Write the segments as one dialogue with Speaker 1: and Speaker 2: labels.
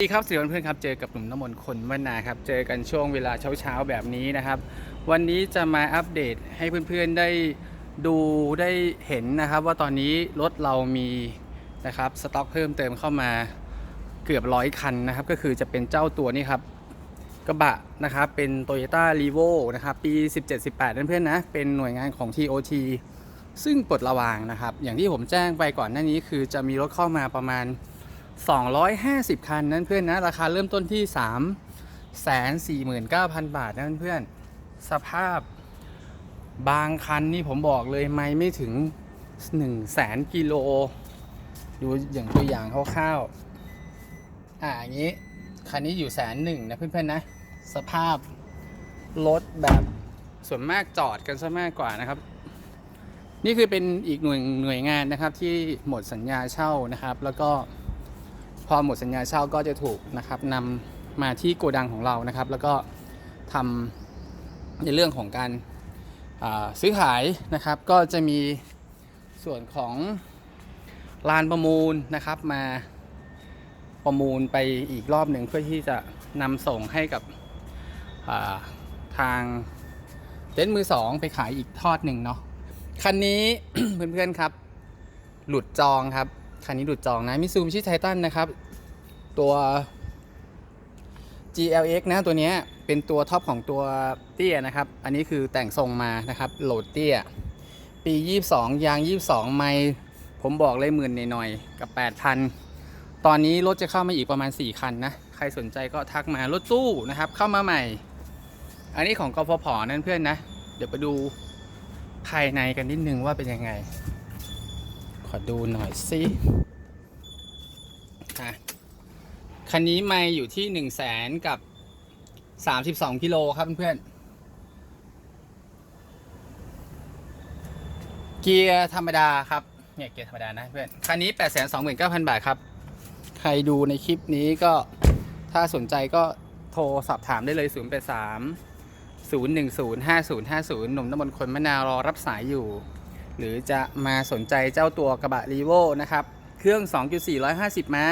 Speaker 1: สวัสดีครับสวันเพื่อนครับเจอกับหนุ่มน้ำมนต์คนมนนาครับเจอกันช่วงเวลาเช้าๆแบบนี้นะครับ วันนี้จะมาอัปเดตให้เพื่อนๆได้ดูได้เห็นนะครับ ว่าตอนนี้รถเรามีนะครับสต็อกเพิ่มเติมเข้ามาเกือบร้อยคันนะครับ ก็คือจะเป็นเจ้าตัวนี้ครับกระบะนะครับเป็น Toyota r e v o นะครับปี 17-18 นั่นเพื่อนนะเป็นหน่วยงานของ TOT ซึ่งปลดระวางนะครับ อย่างที่ผมแจ้งไปก่อนหน้านี้คือจะมีรถเข้ามาประมาณ 250 คันนั่นเพื่อนนะ ราคาเริ่มต้นที่ 3 49,000 บาทนั่นเพื่อนสภาพบางคันนี่ผมบอกเลยไม่ไม่ถึง 1 0 0 0 0แสนกิโล ดูอย่างตัวอย่างคร่าวๆอ่าอย่างนี้ คันนี้อยู่แสนหนึ่งนะเพื่อนๆนะ สภาพรถแบบส่วนมากจอดกันซะมากกว่านะครับ นี่คือเป็นอีกหน่วยหน่วยงานนะครับที่หมดสัญญาเช่านะครับ แล้วก็ พอหมดสัญญาเช่าก็จะถูกนะครับนำมาที่โกดังของเรานะครับ แล้วก็ทำในเรื่องของการาซื้อขายนะครับ ก็จะมีส่วนของลานประมูลนะครับมาประมูลไปอีกรอบหนึ่งเพื่อที่จะนำส่งให้กับาทางเต็นท์มือสองไปขายอีกทอดหนึ่งเนาะคันนี้ เพื่อนๆครับ หลุดจองครับ คันนี้หลุดจองนะมิซูมิชิไททันนะครับ ตัว GLX นะตัวนี้เป็นตัวท็อปของตัวเตี้ยนะครับ อันนี้คือแต่งทรงมานะครับโหลดเตี้ย ปี 22 ยาง 22 ไม่ผมบอกเลยหมื่นหน่อยๆกับ 8,000 ตอนนี้รถจะเข้ามาอีกประมาณ 4 คันนะ ใครสนใจก็ทักมารถตู้นะครับ เข้ามาใหม่ อันนี้ของกฟผนั่นเพื่อนนะ เดี๋ยวไปดูภายในกันนิดนึงว่าเป็นยังไง ขอดูหน่อยสิอะคันนี้ไม่อยู่ที่1นึ่งแสนกับ32กิโลครับเพื่อนๆเกียร์ธรรมดาครับ เนี่ยเกียร์ธรรมดานะเพื่อน คันนี้8 2 9 0 0 0บาทครับ ใครดูในคลิปนี้ก็ถ้าสนใจก็โทรสอบถามได้เลย0 8 3 0 1 0 5 0 5 0 หนุ่มน้ำมนต์คนมะนาวรอรับสายอยู่ หรือจะมาสนใจเจ้าตัวกระบะรีโวนะครับ เครื่อง 2.450 ม้า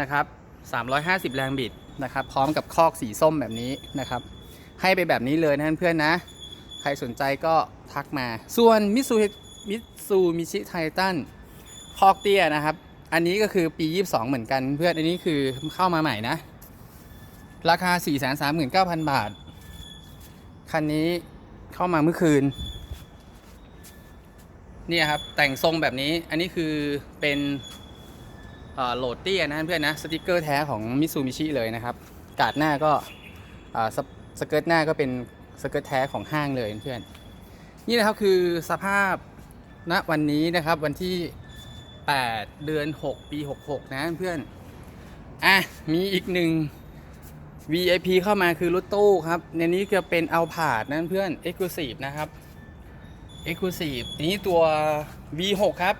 Speaker 1: นะครับ 350 แรงบิดนะครับ พร้อมกับคอกสีส้มแบบนี้นะครับ ให้ไปแบบนี้เลยนะเพื่อนๆนะ ใครสนใจก็ทักมา ส่วนมิซูมิซูมิชิไททันคอกเตี้ยนะครับ อันนี้ก็คือปี 22 เหมือนกัน เพื่อนอันนี้คือเข้ามาใหม่นะ ราคา 439,000 บาท คันนี้เข้ามาเมื่อคืน เนี่ยครับแต่งทรงแบบนี้อันนี้คือเป็นโหลดเตี้ยนะเพื่อนนะสติกเกอร์แท้ของมิซูมิชิเลยนะครับ กาดหน้าก็สสเกิร์ตหน้าก็เป็นสเกิร์ตแท้ของห้างเลยเพื่อนนี่นะครับคือสภาพณวันนี้นะครับวันที่ 8 เดือน 6 ปี 66 นะเพื่อนอะมีอีกหนึ่ง VIP เข้ามาคือรถตู้ครับ ในนี้จะเป็นเอาผาดนะเพื่อน Exclusive นะครับ Exclusive นี้ตัว V6 ครับ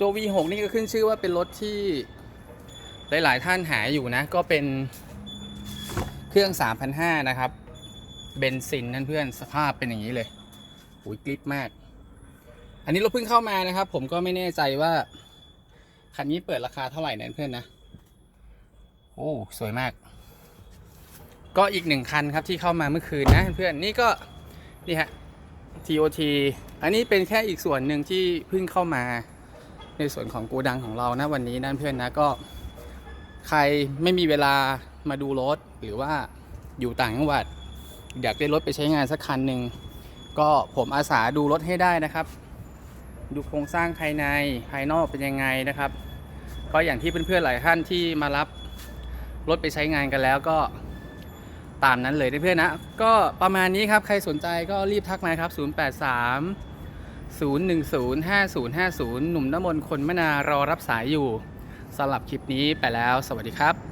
Speaker 1: ตัว V6 นี่ก็ขึ้นชื่อว่าเป็นรถที่หลาย ๆ ท่านหาอยู่นะ ก็เป็นเครื่อง 3,500 นะครับ เบนซินนั่นเพื่อนสภาพเป็นอย่างนี้เลยอุ้ยกริปมาก อันนี้รถเพิ่งเข้ามานะครับ ผมก็ไม่แน่ใจว่า คันนี้เปิดราคาเท่าไหร่นั่นเพื่อนนะ โอ้สวยมาก ก็อีกหนึ่งคันครับที่เข้ามาเมื่อคืนนะเพื่อนนี่ก็นี่ฮะ TOT อันนี้เป็นแค่อีกส่วนหนึ่งที่เพิ่งเข้ามาในส่วนของโกดังของเรานะวันนี้นั่นเพื่อนนะก็ใครไม่มีเวลามาดูรถหรือว่าอยู่ต่างจังหวัด อยากได้รถไปใช้งานสักคันหนึ่งก็ผมอาสาดูรถให้ได้นะครับ ดูโครงสร้างภายในภายนอกเป็นยังไงนะครับ ก็อย่างที่เพื่อนๆหลายท่านที่มารับรถไปใช้งานกันแล้วก็ ตามนั้นเลยเพื่อนนะ ก็ประมาณนี้ครับ ใครสนใจก็รีบทักมาครับ 083 010 5050 หนุ่มน้ำมนต์คนมนารอรับสายอยู่สำหรับคลิปนี้ไปแล้ว สวัสดีครับ